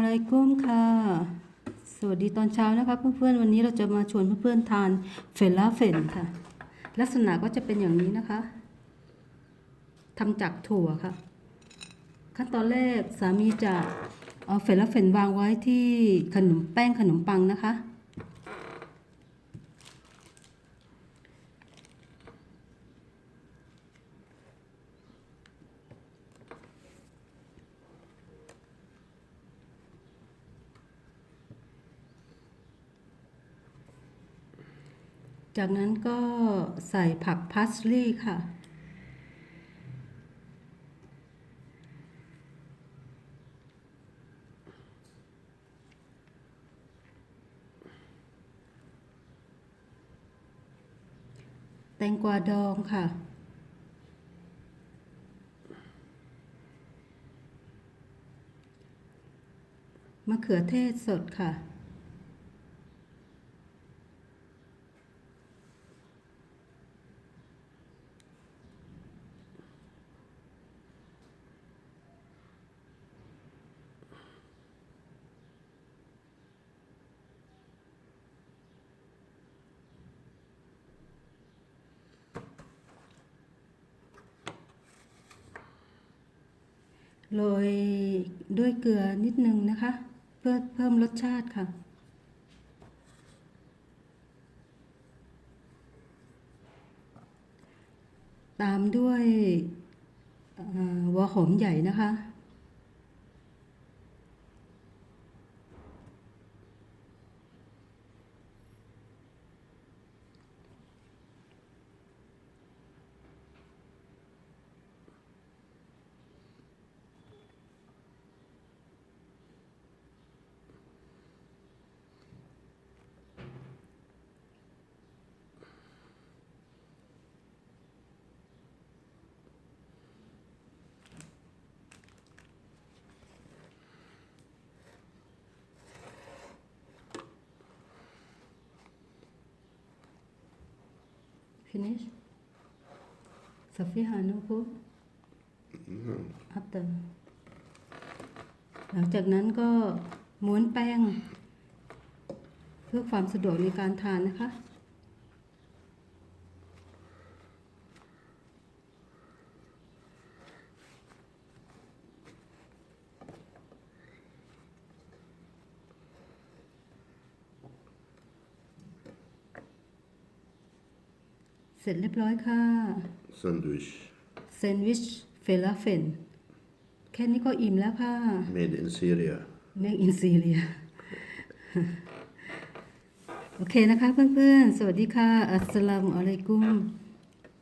อะลัยกุมค่ะ สวัสดีตอนเช้านะคะเพื่อนๆวันนี้เราจะมาชวนเพื่อนๆทานเฟลลาเฟนค่ะ ลักษณะก็จะเป็นอย่างนี้นะคะทำจากถั่วค่ะ ขั้นตอนแรกสามีจะเอาเฟลลาเฟนวางไว้ที่ขนมแป้งขนมปังนะคะ จากนั้นก็ใส่ผักพาสลีย์ค่ะ แตงกวาดองค่ะมะเขือเทศสดค่ะ โรยด้วยเกลือนิดนึงนะคะ เพื่อเพิ่มรสชาติค่ะ ตามด้วยหัวหอมใหญ่นะคะ finish Safiya no cook after หลังจากนั้นก็ม้วนแป้ง เพื่อความสะดวกในการทานนะคะ เสร็จเรียบร้อยค่ะ Sandwich แซนด์วิชเฟลาเฟน แค่นี้ก็อิ่มแล้วค่ะ made in Syria. เมกอินซีเรีย โอเคนะคะเพื่อนๆ สวัสดีค่ะ อัสสลามุอะลัยกุม